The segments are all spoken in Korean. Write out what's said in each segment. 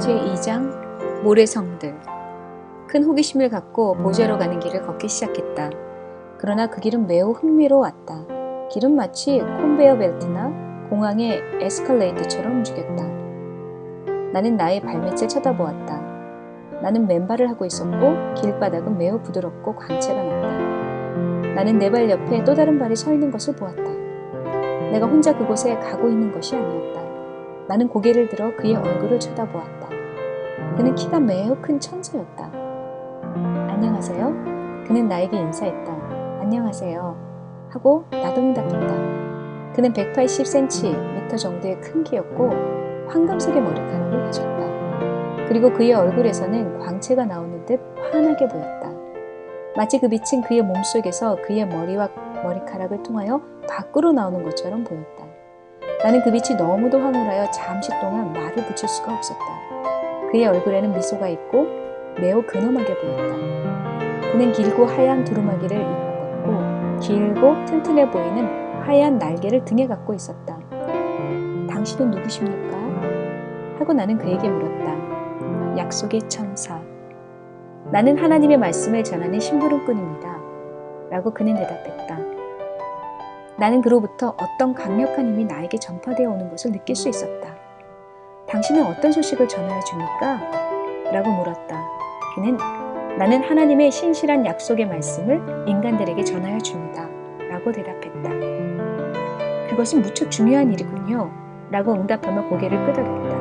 제2장 모래성들 큰 호기심을 갖고 보좌로 가는 길을 걷기 시작했다. 그러나 그 길은 매우 흥미로웠다. 길은 마치 콘베어 벨트나 공항의 에스컬레이터처럼 움직였다. 나는 나의 발밑을 쳐다보았다. 나는 맨발을 하고 있었고 길바닥은 매우 부드럽고 광채가 났다. 나는 내 발 옆에 또 다른 발이 서 있는 것을 보았다. 내가 혼자 그곳에 가고 있는 것이 아니었다. 나는 고개를 들어 그의 얼굴을 쳐다보았다. 그는 키가 매우 큰 천사였다. 안녕하세요. 그는 나에게 인사했다. 안녕하세요. 하고 나도 응답했다. 그는 180cm 정도의 큰 키였고 황금색의 머리카락을 가졌다. 그리고 그의 얼굴에서는 광채가 나오는 듯 환하게 보였다. 마치 그 빛은 그의 몸속에서 그의 머리와 머리카락을 통하여 밖으로 나오는 것처럼 보였다. 나는 그 빛이 너무도 황홀하여 잠시 동안 말을 붙일 수가 없었다. 그의 얼굴에는 미소가 있고 매우 근엄하게 보였다. 그는 길고 하얀 두루마기를 입고 걷고 길고 튼튼해 보이는 하얀 날개를 등에 갖고 있었다. 당신은 누구십니까? 하고 나는 그에게 물었다. 약속의 천사. 나는 하나님의 말씀을 전하는 심부름꾼입니다. 라고 그는 대답했다. 나는 그로부터 어떤 강력한 힘이 나에게 전파되어 오는 것을 느낄 수 있었다. 당신은 어떤 소식을 전하여 줍니까? 라고 물었다. 그는 나는 하나님의 신실한 약속의 말씀을 인간들에게 전하여 줍니다. 라고 대답했다. 그것은 무척 중요한 일이군요. 라고 응답하며 고개를 끄덕였다.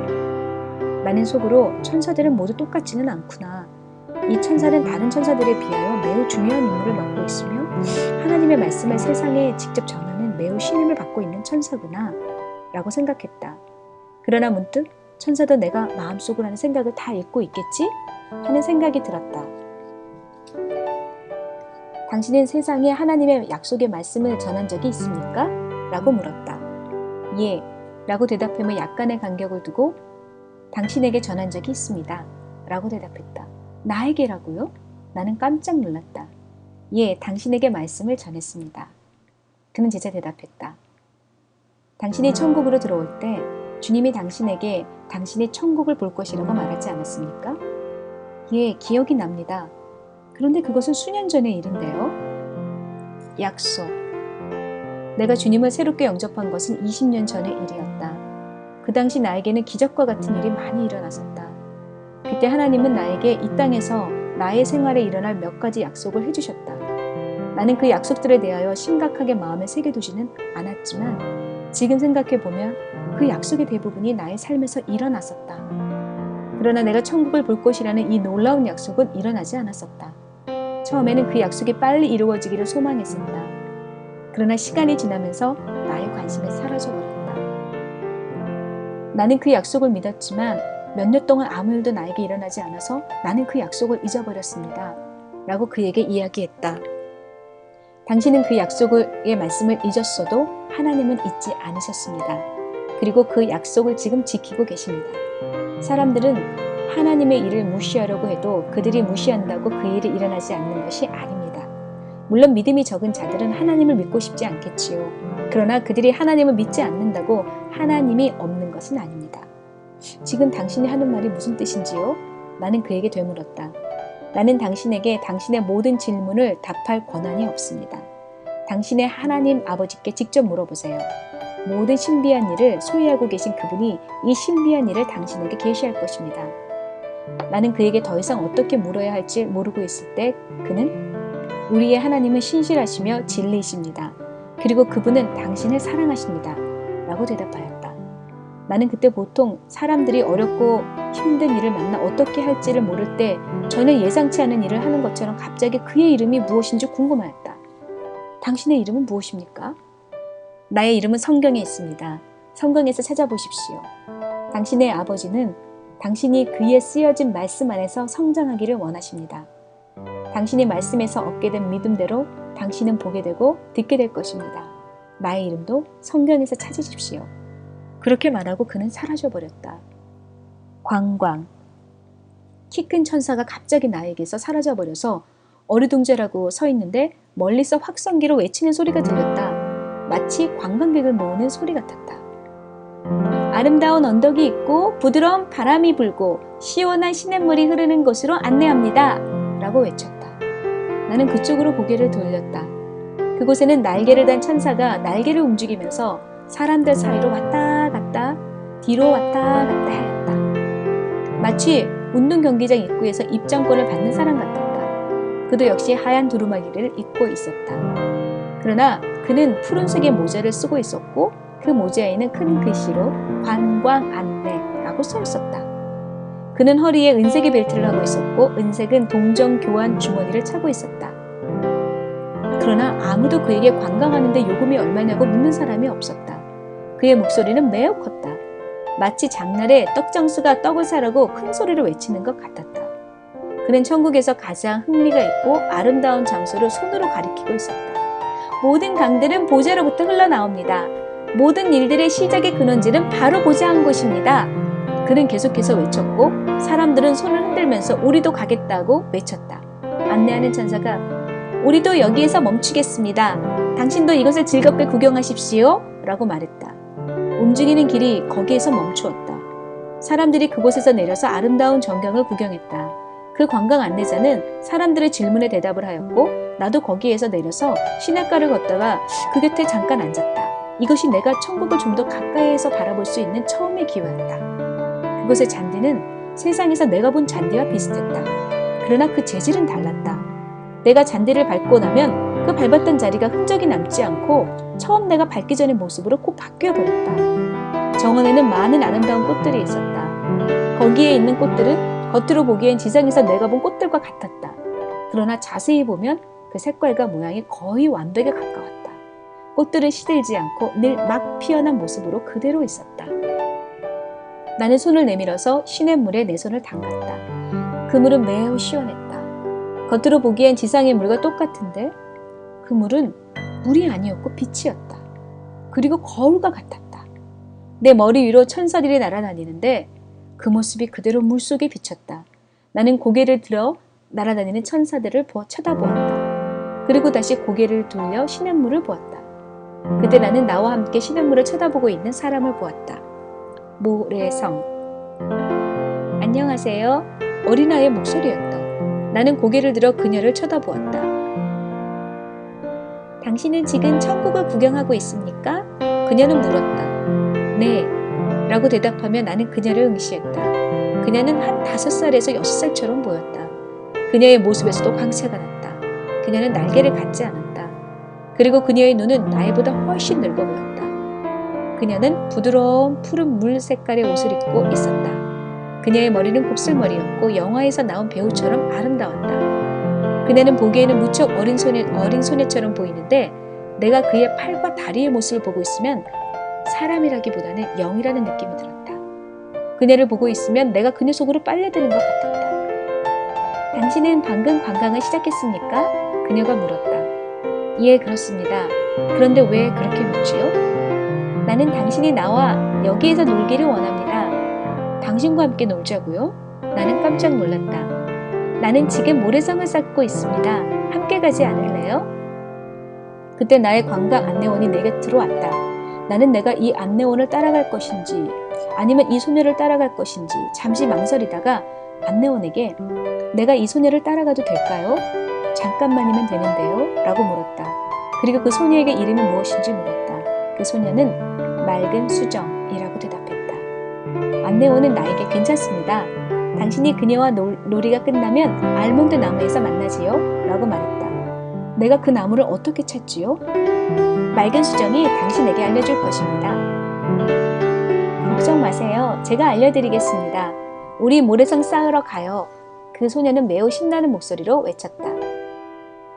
나는 속으로 천사들은 모두 똑같지는 않구나. 이 천사는 다른 천사들에 비하여 매우 중요한 임무를 맡고 있으며 하나님의 말씀을 세상에 직접 전하는 매우 신임을 받고 있는 천사구나 라고 생각했다. 그러나 문득 천사도 내가 마음속으로 하는 생각을 다 읽고 있겠지? 하는 생각이 들었다. 당신은 세상에 하나님의 약속의 말씀을 전한 적이 있습니까? 라고 물었다. 예. 라고 대답하며 약간의 간격을 두고 당신에게 전한 적이 있습니다. 라고 대답했다. 나에게라고요? 나는 깜짝 놀랐다. 예, 당신에게 말씀을 전했습니다. 그는 제자 대답했다. 당신이 천국으로 들어올 때 주님이 당신에게 당신이 천국을 볼 것이라고 말하지 않았습니까? 예, 기억이 납니다. 그런데 그것은 수년 전의 일인데요. 약속. 내가 주님을 새롭게 영접한 것은 20년 전의 일이었다. 그 당시 나에게는 기적과 같은 일이 많이 일어났었다. 그때 하나님은 나에게 이 땅에서 나의 생활에 일어날 몇 가지 약속을 해주셨다. 나는 그 약속들에 대하여 심각하게 마음에 새겨두지는 않았지만 지금 생각해보면 그 약속의 대부분이 나의 삶에서 일어났었다. 그러나 내가 천국을 볼 것이라는 이 놀라운 약속은 일어나지 않았었다. 처음에는 그 약속이 빨리 이루어지기를 소망했었다. 그러나 시간이 지나면서 나의 관심이 사라져버렸다. 나는 그 약속을 믿었지만 몇 년 동안 아무 일도 나에게 일어나지 않아서 나는 그 약속을 잊어버렸습니다. 라고 그에게 이야기했다. 당신은 그 약속의 말씀을 잊었어도 하나님은 잊지 않으셨습니다. 그리고 그 약속을 지금 지키고 계십니다. 사람들은 하나님의 일을 무시하려고 해도 그들이 무시한다고 그 일이 일어나지 않는 것이 아닙니다. 물론 믿음이 적은 자들은 하나님을 믿고 싶지 않겠지요. 그러나 그들이 하나님을 믿지 않는다고 하나님이 없는 것은 아닙니다. 지금 당신이 하는 말이 무슨 뜻인지요? 나는 그에게 되물었다. 나는 당신에게 당신의 모든 질문을 답할 권한이 없습니다. 당신의 하나님 아버지께 직접 물어보세요. 모든 신비한 일을 소유하고 계신 그분이 이 신비한 일을 당신에게 계시할 것입니다. 나는 그에게 더 이상 어떻게 물어야 할지 모르고 있을 때 그는 우리의 하나님은 신실하시며 진리이십니다. 그리고 그분은 당신을 사랑하십니다. 라고 대답하였다. 나는 그때 보통 사람들이 어렵고 힘든 일을 만나 어떻게 할지를 모를 때 전혀 예상치 않은 일을 하는 것처럼 갑자기 그의 이름이 무엇인지 궁금하였다. 당신의 이름은 무엇입니까? 나의 이름은 성경에 있습니다. 성경에서 찾아보십시오. 당신의 아버지는 당신이 그의 쓰여진 말씀 안에서 성장하기를 원하십니다. 당신이 말씀에서 얻게 된 믿음대로 당신은 보게 되고 듣게 될 것입니다. 나의 이름도 성경에서 찾으십시오. 그렇게 말하고 그는 사라져 버렸다. 광광. 키 큰 천사가 갑자기 나에게서 사라져 버려서 어리둥절하고 서 있는데 멀리서 확성기로 외치는 소리가 들렸다. 마치 관광객을 모으는 소리 같았다. 아름다운 언덕이 있고 부드러운 바람이 불고 시원한 시냇물이 흐르는 곳으로 안내합니다. 라고 외쳤다. 나는 그쪽으로 고개를 돌렸다. 그곳에는 날개를 단 천사가 날개를 움직이면서 사람들 사이로 왔다 갔다 뒤로 왔다 갔다 하였다. 마치 운동 경기장 입구에서 입장권을 받는 사람 같았다. 그도 역시 하얀 두루마기를 입고 있었다. 그러나 그는 푸른색의 모자를 쓰고 있었고 그 모자에는 큰 글씨로 관광 안내라고 써 있었다. 그는 허리에 은색의 벨트를 하고 있었고 은색은 동정 교환 주머니를 차고 있었다. 그러나 아무도 그에게 관광하는데 요금이 얼마냐고 묻는 사람이 없었다. 그의 목소리는 매우 컸다. 마치 장날에 떡장수가 떡을 사라고 큰 소리로 외치는 것 같았다. 그는 천국에서 가장 흥미가 있고 아름다운 장소를 손으로 가리키고 있었다. 모든 강들은 보좌로부터 흘러나옵니다. 모든 일들의 시작의 근원지는 바로 보좌 한 곳입니다. 그는 계속해서 외쳤고 사람들은 손을 흔들면서 우리도 가겠다고 외쳤다. 안내하는 천사가 우리도 여기에서 멈추겠습니다. 당신도 이것을 즐겁게 구경하십시오. 라고 말했다. 움직이는 길이 거기에서 멈추었다. 사람들이 그곳에서 내려서 아름다운 전경을 구경했다. 그 관광 안내자는 사람들의 질문에 대답을 하였고 나도 거기에서 내려서 시냇가를 걷다가 그 곁에 잠깐 앉았다. 이것이 내가 천국을 좀 더 가까이에서 바라볼 수 있는 처음의 기회였다. 그곳의 잔디는 세상에서 내가 본 잔디와 비슷했다. 그러나 그 재질은 달랐다. 내가 잔디를 밟고 나면 그 밟았던 자리가 흔적이 남지 않고 처음 내가 밟기 전의 모습으로 꼭 바뀌어 버렸다. 정원에는 많은 아름다운 꽃들이 있었다. 거기에 있는 꽃들은 겉으로 보기엔 지상에서 내가 본 꽃들과 같았다. 그러나 자세히 보면 그 색깔과 모양이 거의 완벽에 가까웠다. 꽃들은 시들지 않고 늘 막 피어난 모습으로 그대로 있었다. 나는 손을 내밀어서 시냇물에 내 손을 담갔다. 그 물은 매우 시원했다. 겉으로 보기엔 지상의 물과 똑같은데 그 물은 물이 아니었고 빛이었다. 그리고 거울과 같았다. 내 머리 위로 천사들이 날아다니는데 그 모습이 그대로 물 속에 비쳤다. 나는 고개를 들어 날아다니는 천사들을 보아 쳐다보았다. 그리고 다시 고개를 돌려 시냇물을 보았다. 그때 나는 나와 함께 시냇물을 쳐다보고 있는 사람을 보았다. 모래성. 안녕하세요. 어린아이의 목소리였다. 나는 고개를 들어 그녀를 쳐다보았다. 당신은 지금 천국을 구경하고 있습니까? 그녀는 물었다. 네. 라고 대답하며 나는 그녀를 응시했다. 그녀는 한 다섯 살에서 여섯 살처럼 보였다. 그녀의 모습에서도 광채가 났다. 그녀는 날개를 갖지 않았다. 그리고 그녀의 눈은 나이보다 훨씬 늙어 보였다. 그녀는 부드러운 푸른 물 색깔의 옷을 입고 있었다. 그녀의 머리는 곱슬머리였고 영화에서 나온 배우처럼 아름다웠다. 그녀는 보기에는 무척 어린 소녀, 어린 소녀처럼 보이는데 내가 그의 팔과 다리의 모습을 보고 있으면 사람이라기보다는 영이라는 느낌이 들었다. 그녀를 보고 있으면 내가 그녀 속으로 빨려드는 것 같았다. 당신은 방금 관광을 시작했습니까? 그녀가 물었다. 예, 그렇습니다. 그런데 왜 그렇게 묻지요? 나는 당신이 나와 여기에서 놀기를 원합니다. 당신과 함께 놀자고요? 나는 깜짝 놀랐다. 나는 지금 모래성을 쌓고 있습니다. 함께 가지 않을래요? 그때 나의 관광 안내원이 내 곁으로 왔다. 나는 내가 이 안내원을 따라갈 것인지 아니면 이 소녀를 따라갈 것인지 잠시 망설이다가 안내원에게 내가 이 소녀를 따라가도 될까요? 잠깐만이면 되는데요? 라고 물었다. 그리고 그 소녀에게 이름이 무엇인지 물었다. 그 소녀는 맑은 수정이라고 대답했다. 안내원은 나에게 괜찮습니다. 당신이 그녀와 놀, 놀이가 끝나면 알몬드 나무에서 만나지요? 라고 말했다. 내가 그 나무를 어떻게 찾지요? 맑은 수정이 당신에게 알려줄 것입니다. 걱정 마세요. 제가 알려드리겠습니다. 우리 모래성 쌓으러 가요. 그 소녀는 매우 신나는 목소리로 외쳤다.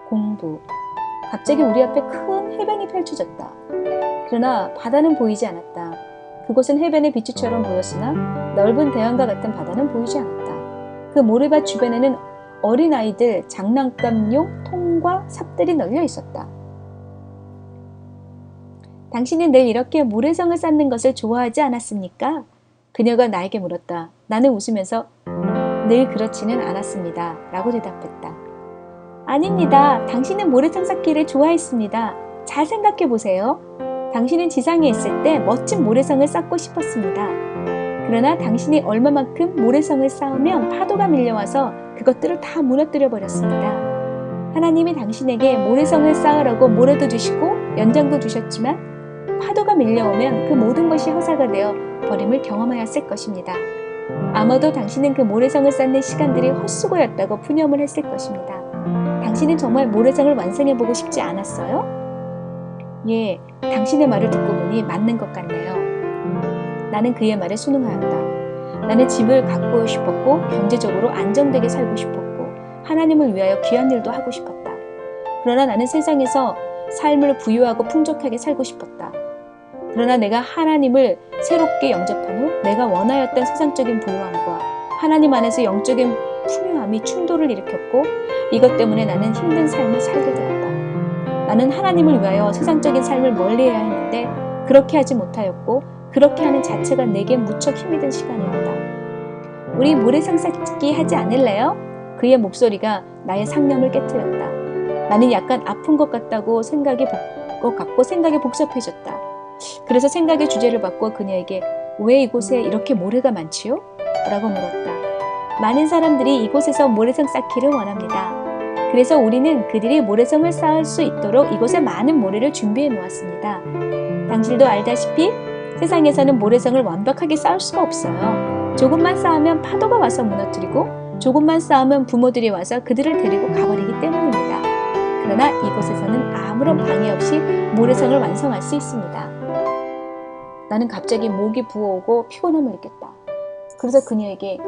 공부. 갑자기 우리 앞에 큰 해변이 펼쳐졌다. 그러나 바다는 보이지 않았다. 그곳은 해변의 비추처럼 보였으나 넓은 대양과 같은 바다는 보이지 않았다. 그 모래밭 주변에는 어린아이들 장난감용 통과 삽들이 널려 있었다. 당신은 늘 이렇게 모래성을 쌓는 것을 좋아하지 않았습니까? 그녀가 나에게 물었다. 나는 웃으면서 늘 그렇지는 않았습니다. 라고 대답했다. 아닙니다. 당신은 모래성 쌓기를 좋아했습니다. 잘 생각해 보세요. 당신은 지상에 있을 때 멋진 모래성을 쌓고 싶었습니다. 그러나 당신이 얼마만큼 모래성을 쌓으면 파도가 밀려와서 그것들을 다 무너뜨려 버렸습니다. 하나님이 당신에게 모래성을 쌓으라고 모래도 주시고 연장도 주셨지만 파도가 밀려오면 그 모든 것이 허사가 되어 버림을 경험하였을 것입니다. 아마도 당신은 그 모래성을 쌓는 시간들이 헛수고였다고 푸념을 했을 것입니다. 당신은 정말 모래성을 완성해보고 싶지 않았어요? 예, 당신의 말을 듣고 보니 맞는 것 같네요. 나는 그의 말에 순응하였다. 나는 집을 갖고 싶었고 경제적으로 안정되게 살고 싶었고 하나님을 위하여 귀한 일도 하고 싶었다. 그러나 나는 세상에서 삶을 부유하고 풍족하게 살고 싶었다. 그러나 내가 하나님을 새롭게 영접한 후 내가 원하였던 세상적인 부유함과 하나님 안에서 영적인 풍요함이 충돌을 일으켰고 이것 때문에 나는 힘든 삶을 살게 되었다. 나는 하나님을 위하여 세상적인 삶을 멀리해야 했는데 그렇게 하지 못하였고 그렇게 하는 자체가 내게 무척 힘이 든 시간이었다. 우리 모래상 쌓기 하지 않을래요? 그의 목소리가 나의 상념을 깨뜨렸다. 나는 약간 아픈 것 같다고 생각이 복, 것 같고 생각이 복잡해졌다. 그래서 생각의 주제를 바꿔 그녀에게 왜 이곳에 이렇게 모래가 많지요? 라고 물었다. 많은 사람들이 이곳에서 모래성 쌓기를 원합니다. 그래서 우리는 그들이 모래성을 쌓을 수 있도록 이곳에 많은 모래를 준비해 놓았습니다. 당신도 알다시피 세상에서는 모래성을 완벽하게 쌓을 수가 없어요. 조금만 쌓으면 파도가 와서 무너뜨리고 조금만 쌓으면 부모들이 와서 그들을 데리고 가버리기 때문입니다. 그러나 이곳에서는 아무런 방해 없이 모래성을 완성할 수 있습니다. 나는 갑자기 목이 부어오고 피곤함을 느꼈다. 그래서 그녀에게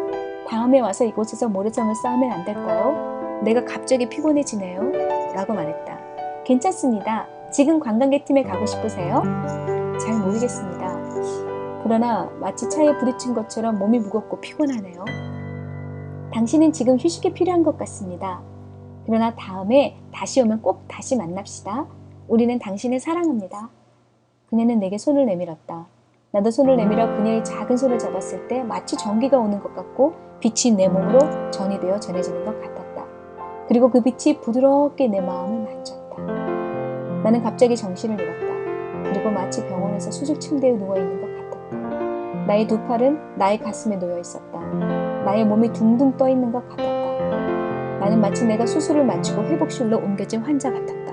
다음에 와서 이곳에서 모래성을 쌓으면 안 될까요? 내가 갑자기 피곤해지네요. 라고 말했다. 괜찮습니다. 지금 관광객팀에 가고 싶으세요? 잘 모르겠습니다. 그러나 마치 차에 부딪힌 것처럼 몸이 무겁고 피곤하네요. 당신은 지금 휴식이 필요한 것 같습니다. 그러나 다음에 다시 오면 꼭 다시 만납시다. 우리는 당신을 사랑합니다. 그녀는 내게 손을 내밀었다. 나도 손을 내밀어 그녀의 작은 손을 잡았을 때 마치 전기가 오는 것 같고 빛이 내 몸으로 전이 되어 전해지는 것 같았다. 그리고 그 빛이 부드럽게 내 마음을 만졌다. 나는 갑자기 정신을 잃었다. 그리고 마치 병원에서 수술 침대에 누워 있는 것 같았다. 나의 두 팔은 나의 가슴에 놓여 있었다. 나의 몸이 둥둥 떠 있는 것 같았다. 나는 마치 내가 수술을 마치고 회복실로 옮겨진 환자 같았다.